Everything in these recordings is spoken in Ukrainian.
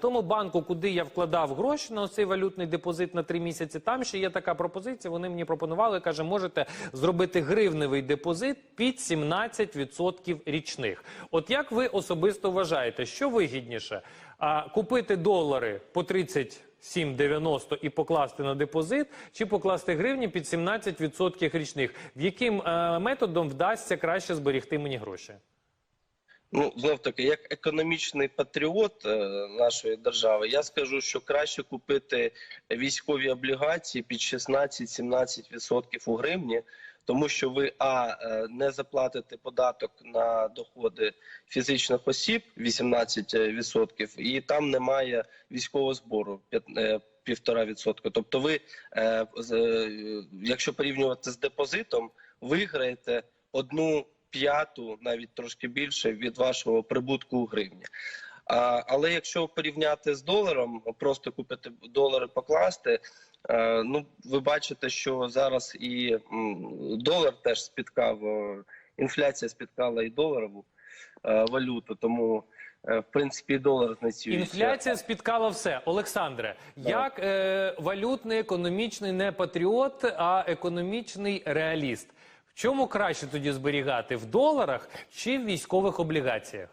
Тому банку, куди я вкладав гроші на цей валютний депозит на три місяці, там ще є така пропозиція. Вони мені пропонували, каже, можете зробити гривневий депозит під 17% річних. От як ви особисто вважаєте, що вигідніше? А, купити долари по 37,90 і покласти на депозит, чи покласти гривні під 17% річних? В яким е, методом вдасться краще зберігти мені гроші? Ну, знов таки, як економічний патріот е, нашої держави, я скажу, що краще купити військові облігації під 16-17% у гривні, тому що ви а е, не заплатите податок на доходи фізичних осіб 18%, і там немає військового збору п'ят- е, 1,5%. Тобто, ви, якщо порівнювати з депозитом, виграєте одну п'яту, навіть трошки більше від вашого прибутку у гривні. А, але якщо порівняти з доларом, просто купити долари, покласти. е, Ну, ви бачите, що зараз і долар теж спіткав, е, інфляція спіткала і доларову е, валюту, тому в принципі долар знецінюється. Інфляція спіткала все. Олександре, як е, валютний економічний не патріот, а економічний реаліст. Чому краще тоді зберігати? В доларах чи в військових облігаціях?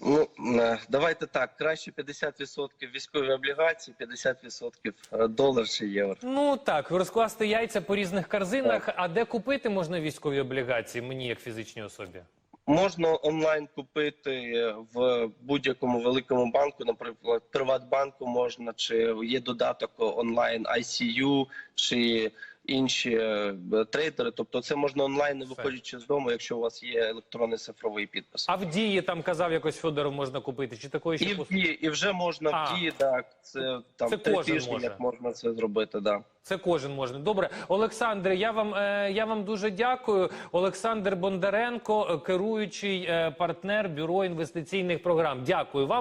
Ну е, давайте так. Краще 50% військові облігації, 50% долар чи євро. Ну так, розкласти яйця по різних корзинах. А де купити можна військові облігації мені як фізичній особі? Можна онлайн купити в будь-якому великому банку, наприклад, Приватбанку можна, чи є додаток онлайн ICU, чи інші е, трейдери. Тобто це можна онлайн, не виходячи з дому, якщо у вас є електронний цифровий підпис. А в дії там казав якось Федоров можна купити. Чи такої ще І в дії, і вже можна А. в дії, так це там Це три кожен тижні, може. як можна це зробити. Да. Це кожен може. Добре, Олександре, я вам е, я вам дуже дякую. Олександр Бондаренко, е, керуючий партнер бюро інвестиційних програм. Дякую вам.